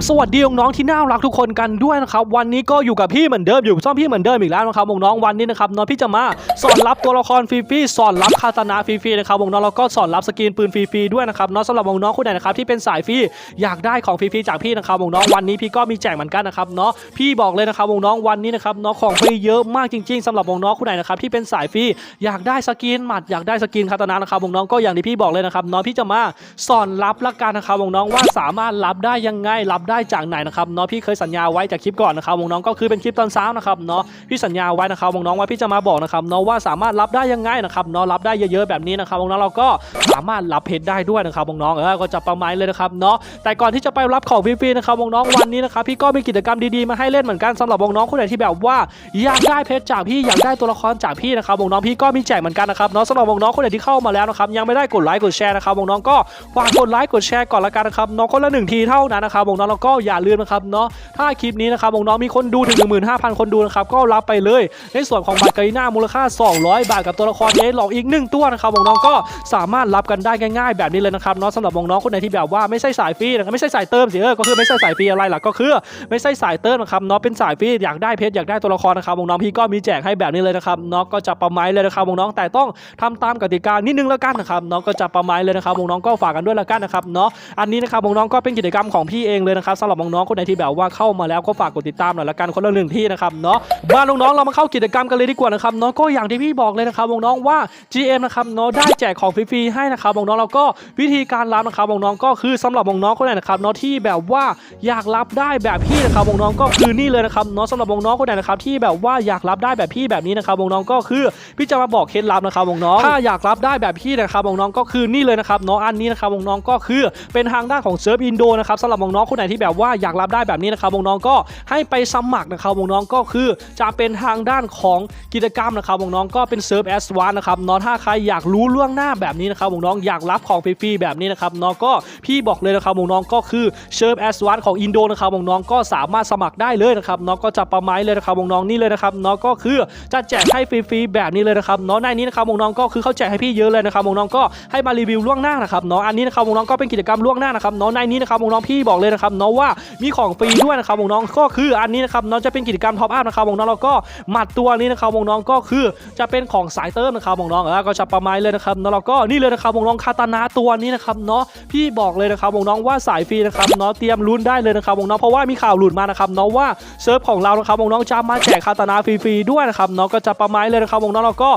บสวัสดีน้องๆที่น่ารักทุกคนกันด้วยนะครับวันนี้ก็อยู่กับพี่เหมือนเดิมอยู่กับช่องพี่เหมือนเดิมอีกแล้วนะครับน้องวันนี้นะครับน้องพี่จะมาสอนรับตัวละครฟรีๆสอนรับคาตานะฟรีๆนะครับน้องแล้วก็สอนรับสกินปืนฟรีๆด้วยนะครับน้องสำหรับน้องคนไหนนะครับที่เป็นสายฟรีอยากได้ของฟรีๆจากพี่นะครับน้องวันนี้พี่ก็มีแจกเหมือนกันนะครับเนาะพี่บอกเลยนะครับน้องวันนี้นะครับน้องของฟรีเยอะมากจริง ๆสำหรับน้องคนไหนนะครับที่เป็นสายฟรีอยากได้สกินหมัดอยากได้สกินคาตานะนะครับน้องก็อย่างที่พี่บอกเลยนะครับน้องพี่จะมาสอนรับละกันนะครับน้องว่าสามารถรับได้ยังไงรับได้จากไหนนะครับเนาะพี่เคยสัญญาไว้จากคลิปก่อนนะครับวงน้องก็คือเป็นคลิปตอนเช้านะครับเนาะพี่สัญญาไว้นะครับวงน้องว่าพี่จะมาบอกนะครับเนาะว่าสามารถรับได้ยังไงนะครับเนาะรับได้เยอะๆแบบนี้นะครับวงน้องเราก็สามารถรับเพชรได้ด้วยนะครับวงน้องเออก็จะประมาณเลยนะครับเนาะแต่ก่อนที่จะไปรับของฟรีๆนะครับวงน้องวันนี้นะครับพี่ก็มีกิจกรรมดีๆมาให้เล่นเหมือนกันสำหรับวงน้องคนไหนที่แบบว่าอยากได้เพชรจากพี่อยากได้ตัวละครจากพี่นะครับวงน้องพี่ก็มีแจกเหมือนกันนะครับเนาะสำหรับวงน้องคนไหนที่เข้ามาแล้วนะครับยังไม่ได้กดไลค์กดแชร์นะครับน้องก็ฝากกดไลค์กดแชร์ก่อนละกันนะครับน้องคนละหนึ่งทีเท่านั้นนะครับน้องๆแล้วก็อย่าลืมนะครับเนาะถ้าคลิปนี้นะครับน้องๆมีคนดูถึง 15,000 คนดูนะครับก็รับไปเลย ในส่วนของบัตรกาลิน่ามูลค่า 200 บาทกับตัวละครเอสหลอกอีกหนึ่งตัวนะครับน้องๆก็สามารถรับกันได้ง่ายๆ แบบนี้เลยนะครับเนาะสำหรับน้องๆคนไหนที่แบบว่าไม่ใช่สายฟรีนะไม่ใช่สายเติมสิเออก็คือไม่ใช่สายฟรีอะไรหล่ะก็คือ ไม่ใช่สายเติมนะครับเนาะเป็นสายฟรีอยากได้เพชรอยากได้ตัวละครนะครับน้องๆพี่ก็มีแจกให้แบบนี้เลยนะครับเนาะก็จะประมาณเลยนะครับน้องๆแต่ต้องทำตามกติกานิดนึงแล้วกันนะครับเนาะก็จะประมาณเลยนะครับน้องๆก็ฝากกันด้วยแล้วกันนะครับเนาะอันนี้นะครับน้องๆก็เป็นกิจกรรมของพี่เองเลยนะครับสำหรับน้องๆคนไหนที่แบบว่าเข้ามาแล้วก็ฝากกดติดตามหน่อยละกันคนละหนึ่งที่นะครับเนาะบ้านน้องๆเรามาเข้ากิจกรรมกันเลยดีกว่านะครับเนาะก็อย่างที่พี่บอกเลยนะครับน้องๆว่า GM นะครับเนาะได้แจกของฟรีๆให้นะครับน้องๆแล้วก็วิธีการรับนะครับน้องๆก็คือสำหรับน้องๆคนไหนนะครับเนาะที่แบบว่าอยากรับได้แบบพี่นะครับน้องๆก็คือนี่เลยนะครับเนาะสำหรับน้องๆคนไหนนะครับที่แบบว่าอยากรับได้แบบพี่แบบนี้นะครับน้องๆก็คือพี่จะมาบอกเคล็ดลับนะครับน้องๆถ้าอยากรับได้แบบพี่นะครับน้องๆก็คือนี่เลยนะครับเนาะอันนี้นะครับน้องๆก็คือเป็นทางด้านของเซิร์ฟอินโดนะครับสำหรับน้องๆคนไหนที่แบบว่าอยากรับได้แบบนี้นะครับวงน้องก็ให้ไปสมัครนะครับวงน้องก็คือจะเป็นทางด้านของกิจกรรมนะครับวงน้องก็เป็นเซิร์ฟแอสวานนะครับเนาะถ้าใครอยากรู้ล่วงหน้าแบบนี้นะครับวงน้องอยากรับของฟรีๆแบบนี้นะครับเนาะก็พี่บอกเลยนะครับวงน้องก็คือเซิร์ฟแอสวานของอินโดนะครับวงน้องก็สามารถสมัครได้เลยนะครับเนาะก็จะประมาณเลยนะครับวงน้องนี่เลยนะครับเนาะก็คือจะแจกให้ฟรีๆแบบนี้เลยนะครับเนาะในนี้นะครับวงน้องก็คือเขาแจกให้พี่เยอะเลยนะครับวงน้องก็ให้มารีวิวล่วงหน้านะครับเนาะอันนี้นะครับน้องก็เป็นกิจกรรมล่วงหน้านะครับเนาะในนี้นะครับน้องพี่บอกเลยนะครับเนาะว่ามีของฟรีด้วยนะครับวงน้องก็คืออันนี้นะครับเนาะจะเป็นกิจกรรมท็อปอัพนะครับวงน้องแล้วก็หมัดตัวนี้นะครับวงน้องก็คือจะเป็นของสายเติมนะครับวงน้องๆเออก็จะประมาณเลยนะครับเนาะแล้วก็นี่เลยนะครับวงน้องคาตานาตัวนี้นะครับเนาะพี่บอกเลยนะครับวงน้องว่าสายฟรีนะครับเนาะเตรียมลุ้นได้เลยนะครับวงน้องเพราะว่ามีข่าวหลุดมานะครับเนาะว่าเซิร์ฟของเรานะครับวงน้องจะมาแจกคาตานาฟรีๆด้วยนะครับเนาะก็จะประมาณเลยนะครับวงน้องแล้วก็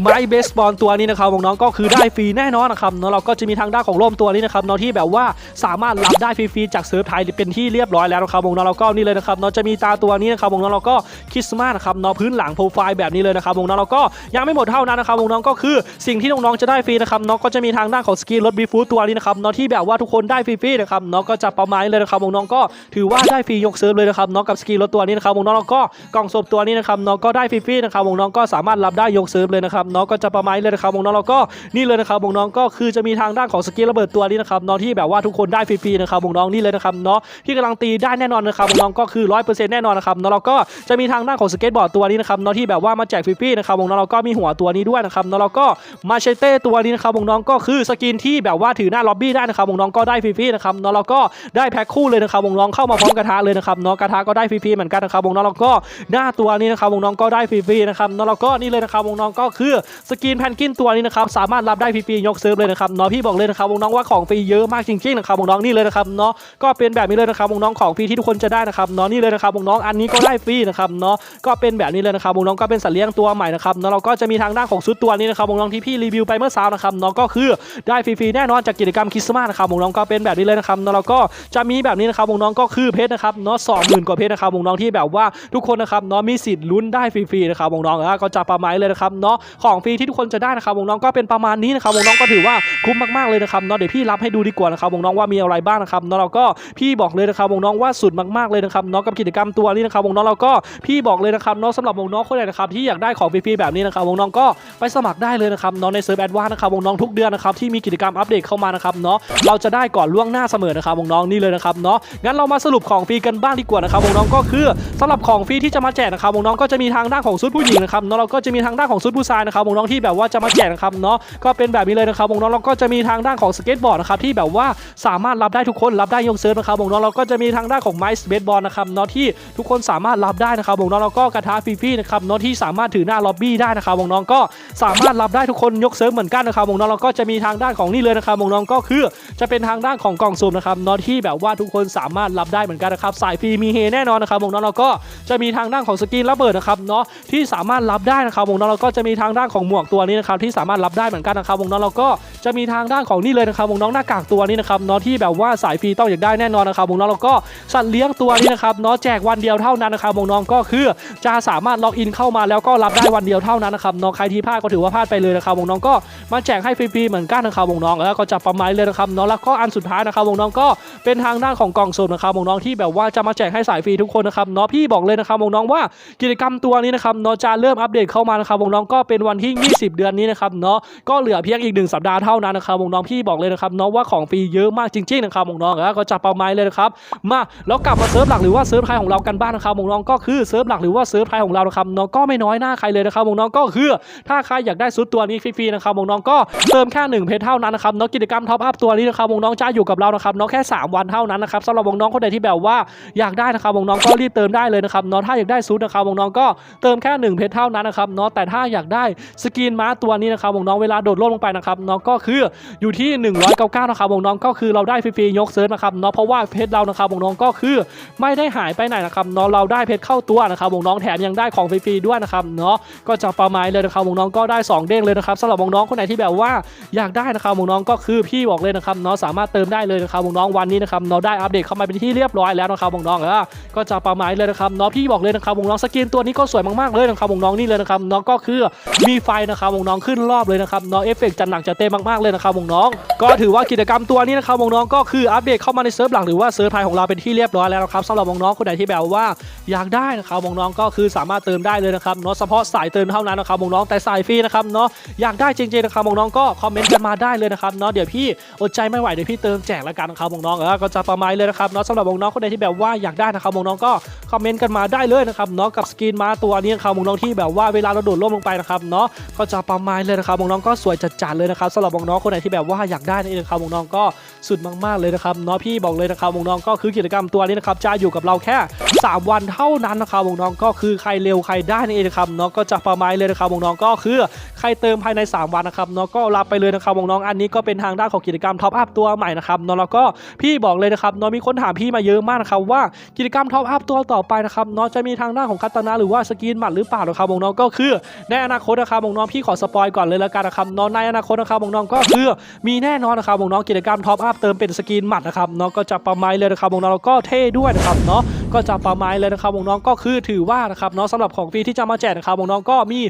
ไม้เบสบอลตัวนี้นะครับวงน้องก็คือได้ฟรีแน่นอนนะครับเนาะเราก็จะมีทางด้านของร่มตัวนี้นะครับเนาะที่แบบว่าสามารถรับได้ฟรีๆจากเซิร์ฟไทยเป็นที่เรียบร้อยแล้วนะครับน้องๆแล้วก็นี่เลยนะครับเนาะจะมีตาตัวนี้นะครับน้องๆแล้วก็คริสต์มาสครับเนาะพื้นหลังโปรไฟล์แบบนี้เลยนะครับน้องๆแล้วก็ยังไม่หมดเท่านั้นนะครับน้องก็คือสิ่งที่น้องๆจะได้ฟรีนะครับเนาะก็จะมีทางด้านของสกินรถบีฟูตัวนี้นะครับเนาะที่แบบว่าทุกคนได้ฟรีๆนะครับเนาะก็จะประมาณนี้เลยนะครับน้องก็ถือว่าได้ฟรียกเซิร์ฟเลยนะครับเนาะกับสกินรถตัวนี้นะครับน้องๆแล้วก็กล่องศพตัวนี้นะครับเนาะก็ได้ฟรีๆนะครับน้องก็สามารถรับได้ยกเซิร์ฟเลยนะครับเนาะก็จะประมาณนี้เลยนะครับน้องๆแล้วก็นี่เลยนะครับน้องก็คือจะมีทางด้านของสกินระเบิดตัวนี้นะครับเนาะที่แบบว่าทุกคนได้ฟรีๆนะครับน้องนี่เลยนะครับเนาะะที่กำลังตีได้แน่นอนนะครับน้องก็คือ100%แน่นอนนะครับนาะแล้วก็จะมีทางด้านของสเก็ตบอร์ดตัวนี้นะครับเนาะที่แบบว่ามาแจกฟรีๆนะครับน้องๆแล้วก็มีหัวตัวนี้ด้วยนะครับนาะแล้วก็มาเชเต้ตัวนี้นะครับน้องก็คือสกินที่แบบว่าถือหน้าล็อบบี้ได้นะครับน้องก็ได้ฟรีๆนะครับนาะแล้วก็ได้แพ็คคู่เลยนะครับน้องเข้ามาพร้อมกระทะเลยนะครับเนาะกระทะก็ได้ฟรีๆเหมือนกันนะครับน้องๆแล้วก็หน้าตัวนี้นะครับน้องก็ได้ฟรีๆนะครับนาะแล้วก็นี่เลยนะครับน้องก็คือสกินแพนกินตัวนี้นะครับสามารถรับได้ฟรีๆยกเซิร์ฟเลยนะครับเนาะพี่บอกเลยนะครับน้องว่าของฟรีเยอะมากจริงๆนะครับน้องนี่เลยนะครับเนาะก็เป็นแบบบบนี้เลยนะครับวงน้องของฟรีที่ทุกคนจะได้นะครับเนาะนี่เลยนะครับวงน้องอันนี้ก็ได้ฟรีนะครับเนาะก็เป็นแบบนี้เลยนะครับวงน้องก็เป็นสัตว์เลี้ยงตัวใหม่นะครับเนาะเราก็จะมีทางด้านของชุดตัวนี้นะครับวงน้องที่พี่รีวิวไปเมื่อเช้านะครับเนาะก็คือได้ฟรีๆแน่นอนจากกิจกรรมคริสต์มาสนะครับวงน้องก็เป็นแบบนี้เลยนะครับเนาะเราก็จะมีแบบนี้นะครับวงน้องก็คือเพชรนะครับเนาะสองหมื่นกว่าเพชรนะครับวงน้องที่แบบว่าทุกคนนะครับเนาะมีสิทธิ์ลุ้นได้ฟรีๆนะครับวงน้องก็จะประมาณเลยนะครับเนาะของฟรีที่ทุกคนจะได้นะครับวงน้องก็เป็นประมาณนี้นะครับวงน้องก็ถือว่าคุ้มมากๆเลยนะครับเนาะเดี๋ยวพี่รับให้ดูดีกว่านะครับวงน้องว่ามีอะไรบ้างนะครับเนาะเราก็พี่บอกเลยนะครับวงน้องว่าสุดมากๆเลยนะครับเนาะกับกิจกรรมตัวนี้นะครับวงน้องเราก็พี่บอกเลยนะครับเนาะสำหรับวงน้องคนไหนนะครับที่อยากได้ของฟรีๆแบบนี้นะครับวงน้องก็ไปสมัครได้เลยนะครับเนาะในเซิร์ฟแอดวานนะครับวงน้องทุกเดือนนะครับที่มีกิจกรรมอัปเดตเข้ามานะครับเนาะเราจะได้ก่อนล่วงหน้าเสมอนะครับวงน้องนี่เลยนะครับเนาะงั้นเรามาสรุปของฟรีกันบ้างดีกว่านะครับวงน้องก็คือสำหรับของฟรีที่จะมาแจกนะครับวงน้องก็จะมีทางด้านของชุดผู้หญิงนะครับเนาะเราก็จะมีทางด้านของชุดผู้ชายนะครับน้องที่แบบว่าจะมาแจกนะครับเนาะก็เป็นแบบนี้เลยนะครับน้องเราก็จะมีทางด้านของสเก็ตบอร์ดนะครับที่แบบว่าสามารถรับได้ทุกคนรับได้ยกเซิร์ฟนะครับผมน้องเราก็จะมีทางด้านของไมซ์เบสบอลนะครับเนาะที่ทุกคนสามารถรับได้นะครับผมน้องแล้วก็กระทะฟีฟี่นะครับเนาะที่สามารถถือหน้าล็อบบี้ได้นะครับผมน้องก็สามารถรับได้ทุกคนยกเซิร์ฟเหมือนกันนะครับผมน้องเราก็จะมีทางด้านของนี่เลยนะครับผมน้องก็คือจะเป็นทางด้านของกล่องสุ่มนะครับเนาะที่แบบว่าทุกคนสามารถรับได้เหมือนกันนะครับสายฟรีมีเฮแน่นอนนะครับผมน้องเราก็จะมีทางด้านของสกินระเบิดนะครับเนาะที่สามารถรับได้นะครับผมน้องเราก็จะมีทางด้านของหมวกตัวนี้นะครับที่สามารถรับได้เหมือนกันนะครับผมน้องเราก็จะมีทางด้านของนี่เลยนะครับผมน้องหน้ากากตัวนี้นะครับเนาะที่แบบว่าสายฟรีต้องอยากได้แน่นอนนะครับผมน้องเราก็สัตว์เลี้ยงตัวนี้นะครับเนาะแจกวันเดียวเท่านั้นนะครับผมน้องก็คือจะสามารถล็อกอินเข้ามาแล้วก็รับได้วันเดียวเท่านั้นนะครับน้องใครที่พลาดก็ถือว่าพลาดไปเลยนะครับผมน้องก็มาแจกให้ฟรีๆเหมือนกันนะครับผมน้องแล้วก็จะประมาณเลยนะครับเนาะแล้วก็อันสุดท้ายนะครับผมน้องก็เป็นทางด้านของกล่องสุ่มนะครับผมน้องที่แบบว่าจะมาแจกให้สายฟรีทุกคนนะครับเนาะพี่บอกเลยนะครับผมน้องว่ากิจกรรมตัวนี้นะครับเนาะจะเริ่มอัปเดตเข้ามานะครับผมน้องก็เป็นวันที่ 20 เดือนนี้นะครับเนาะก็เหลือเพียงอีกหนึ่สัปดาห์เท่านั้นนะครับผมน้องพี่บอกเลยนะครับเนาะว่าของฟรีเยอะมากจริงๆนะครับผมน้องแล้วก็จะประมาณเลยนะครับมาแล้วกลับมาเซิร์ฟหลักหรือว่าเซิร์ฟไทยของเรากันบ้างนะครับผมน้องก็คือเซิร์ฟหลักหรือว่าเซิร์ฟไทยของเรานะครับเนาะก็ไม่น้อยหน้าใครเลยนะครับผมน้องก็คือถ้าใครอยากได้ซุดตัวนี้ฟรีๆนะครับผมน้องก็เติมแค่หนึ่งเพชรเท่านั้นนะครับเนาะกิจกรรมท็อปอัพตัวนี้นะครับผมน้องจะอยู่กับเรานะครับเนาะแค่ 3 วันเท่านั้นนะครับสำหรับวงน้องคนใดที่แบบว่าอยากได้นะครับวงน้องก็รีบเติมได้เลยนะครับเนาะถ้าอยากได้ซุดนะครับวงน้องก็เติมแค่หนึ่งเพชรเท่านั้นนะครับเนาะแต่ถ้าอยากได้สกินม้าตัวนี้นะครับวงน้องเวลาโดดร่มลงไปนะครับเนาะก็คืออยู่ที่199นะครับวงน้องก็คือเราได้ฟรีๆยกเซิร์ฟนะครับเนาะเพราะว่าเพชรเรานะครับวงน้องก็คือไม่ได้หายไปไหนนะครับเนาะเราได้เพชรเข้าตัวนะครับวงน้องแถมยังได้ของฟรีๆด้วยนะครับเนาะก็จะประมาณเลยนะครับวงน้องก็ได้ 2 เด้งเลยนะครับสำหรับวงน้องคนไหนที่แบบว่าอยากได้นะครับวงน้องก็คือพี่บอกเลยนะครับเนาะสามารถเติมได้เลยนะครับวงน้องวันนี้นะครับเนาะได้อัปเดตเข้ามาเป็นที่เรียบร้อยแล้วนะครับวงน้องเออก็จะประมาณเลยนะครับเนาะพี่บอกเลยนะครับวงน้องสกินตัวนี้ก็สวยมากๆเลยนะครับวงน้องนี่เลยนะครับเนาะก็คือมีไฟนะครับวงน้องขึ้นรอบเลยนะครับเนาะเอฟเฟกต์จัดหนักจัดเต็มมากๆเลยนะครับวงน้อง ก็ถือว่ากิจกรรมตัวนี้นะครับวงน้องก็คืออัปเดตเข้ามาในเซิร์ฟหลักหรือว่าเซิร์ไทยของเราเป็นที่เรียบร้อยแล้วนะครับสำหรับวงน้องคนไหนที่แบบว่าอยากได้นะครับวงน้องก็คือสามารถเติมได้เลยนะครับเนาะเฉพาะสายเติมเท่านั้นนะครับวงน้องแต่สายฟรีนะครับเนาะอยากได้จริงๆนะครับวงน้องก็คอมเมนต์กันมาได้เลยนะครับเนาะเดี๋ยวพี่อดใจไม่ไหวเดี๋ยวพี่เติมแจกล้วกันนะครับวงน้องเออก็จะประมาณเลยนะครับเนาะสำหรับวงน้องคนไหนที่แบบว่าอยากได้นะครับวงน้องก็คอมเมนต์กันมาได้เลยนะครับเนาะกับสกินมาตัวนี้นะครับวงน้องที่แบบว่าเวลาเราโดดร่มลงไปนะครับเนาะก็จะประมาณเลยนะครับวงน้องก็สวยจัดๆเลยนะครับสำหรับน้องคนไหนที่แบบว่าอยากได้นี่นะครับน้องก็สุดมากๆเลยนะครับเนาะพี่บอกเลยนะครับวงน้องก็คือกิจกรรมตัวนี้นะครับจะอยู่กับเราแค่ 3 วันเท่านั้นนะครับวงน้องก็คือใครเร็วใครได้นี่เองนะครับเนาะก็จะประมาณเลยนะครับวงน้องก็คือใครเติมภายใน 3 วันนะครับเนาะก็รับไปเลยนะครับวงน้องอันนี้ก็เป็นทางด้านของกิจกรรมท็อปอัพตัวใหม่นะครับเนาะแล้วก็พี่บอกเลยนะครับเนาะมีคนถามพี่มาเยอะมากนะครับว่ากิจกรรมท็อปอัพตัวต่อไปนะครับเนาะจะมีทางด้านของคาตานะหรือว่าสกินหมัดหรือเปล่านะครับวงน้องก็คือในอนาคตนะครับวงน้องพี่ขอสปอยก่อนเลยแล้วกันนะครับเนาะในอนาคตนะครับวงน้องก็คือมีแน่นอนนะครับวงน้องกิจกรรมท็อปอัพเติมเป็นสกินหมัดนะครับเนาะก็จะประมาณเลยนะครับวงน้องแล้วก็เท่ด้วยนะครับเนาะก็จะประมาณเลยนะครับวงน้องก็คือถือว่านะครับเนาะสำหรับของฟรีที่จะมาแจกนะครับวงน้องก็มี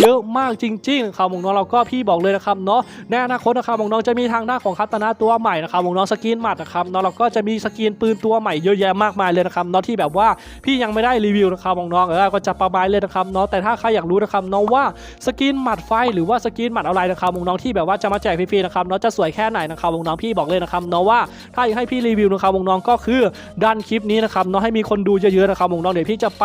เยอะมากจริงๆนะครับวงน้องเราก็พี่บอกเลยนะครับเนาะในอนาคตนะครับวงน้องจะมีทางด้าของคัตนาตัวใหม่นะครับวงน้องสกินหมัดนะครับเนาะเราก็จะมีสกินปืนตัวใหม่เยอะแยะมากมายเลยนะครับเนาะที่แบบว่าพี่ยังไม่ได้รีวิวนะครับวงน้องเออก็จะประมาณเลยนะครับเนาะแต่ถ้าใครอยากรู้นะครับเนาะว่าสกินหมัดไฟหรือว่าสกินหมัดอะไรนะครับวงน้องที่แบบว่าจะมาแจกฟรีๆนะครับเนาะจะสวยแค่ไหนนะครับวงน้องพี่บอกเลยนะครับเนาะว่าถ้าอยากให้พี่รีวิวนะครับวงน้องก็คือดันคลิปนี้นะครับเนาะให้มีคนดูเยอะๆนะครับวงน้องเดี๋ยวพี่จะไป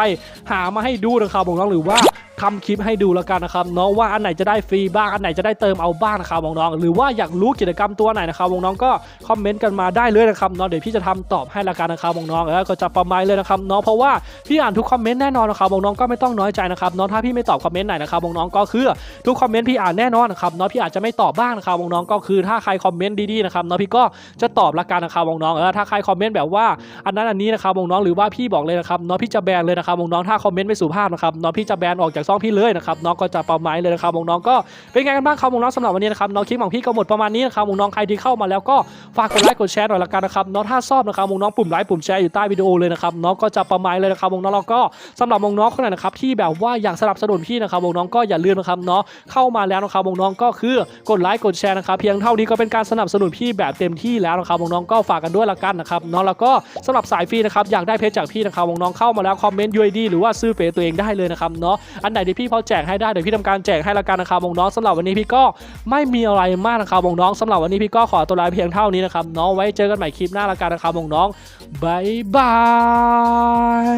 หามาให้ดูนะครับวงน้องหรือว่าทำคลิปให้ดูแล้วกันนะครับเนาะว่าอันไหนจะได้ฟรีบ้างอันไหนจะได้เติมเอาบ้างนะครับน้องๆหรือว่าอยากรู้กิจกรรมตัวไหนนะครับน้องๆก็คอมเมนต์กันมาได้เลยนะครับเนาะเดี๋ยวพี่จะทำตอบให้ละกันนะครับน้องๆแล้วก็จะประมาณเลยนะครับเนาะเพราะว่าพี่อ่านทุกคอมเมนต์แน่นอนนะครับน้องๆก็ไม่ต้องน้อยใจนะครับเนาะถ้าพี่ไม่ตอบคอมเมนต์ไหนนะครับน้องๆก็คือทุกคอมเมนต์พี่อ่านแน่นอนนะครับเนาะพี่อาจจะไม่ตอบบ้างนะครับน้องๆก็คือถ้าใครคอมเมนต์ดีๆนะครับเนาะพี่ก็จะตอบละกันนะครับน้องๆเออถ้าใครคอมเมนต์แบบว่าอันนั้นอันนี้นะครับน้องๆหรือว่าพี่บอกเลยนะครับเนาะพี่จะแบนเลยนะครับน้องๆถ้าคอมเมนต์ไม่สุภาพนะครับเนาะพี่จะแบนออกจากช่องพี่เลยนะครับน้องก็จะประมาณเลยนะครับน้องก็เป็นไงกันบ้างครับน้องสำหรับวันนี้นะครับน้องคลิปของพี่ก็หมดประมาณนี้นะครับน้องใครที่เข้ามาแล้วก็ฝากกดไลค์กดแชร์หน่อยละกันนะครับน้องถ้าชอบนะครับน้องปุ่มไลค์ปุ่มแชร์อยู่ใต้วิดีโอเลยนะครับน้องก็จะประมาณเลยนะครับน้องแล้วก็สำหรับน้องคนไหนนะครับที่แบบว่าอยากสนับสนุนพี่นะครับน้องก็อย่าลืมนะครับเนาะเข้ามาแล้วนะครับน้องก็คือกดไลค์กดแชร์นะครับเพียงเท่านี้ก็เป็นการสนับสนุนพี่แบบเต็มที่แล้วนะครับน้องก็ฝากกันด้วยละกันนะครับน้องแล้วก็สำหรับสายฟรีนะครับอยากได้เพจจากพี่นะครับน้องเข้ามาแล้วคอมเมนต์ UID หรือว่าซื้อเฟซตัวเองได้เลยนะครับเนาะอันไหนที่พี่พอแจกให้ได้เดี๋ยวพี่ทำการแจกให้ละกันนะครับน้องสำหรับวันนี้พี่ก็ไม่มีอะไรมากนะครับน้องสำหรับวันนี้พี่ก็ขอตัวลาเพียงเท่านี้นะครับน้องไว้เจอกันใหม่คลิปหน้าละกันนะครับน้องบายบาย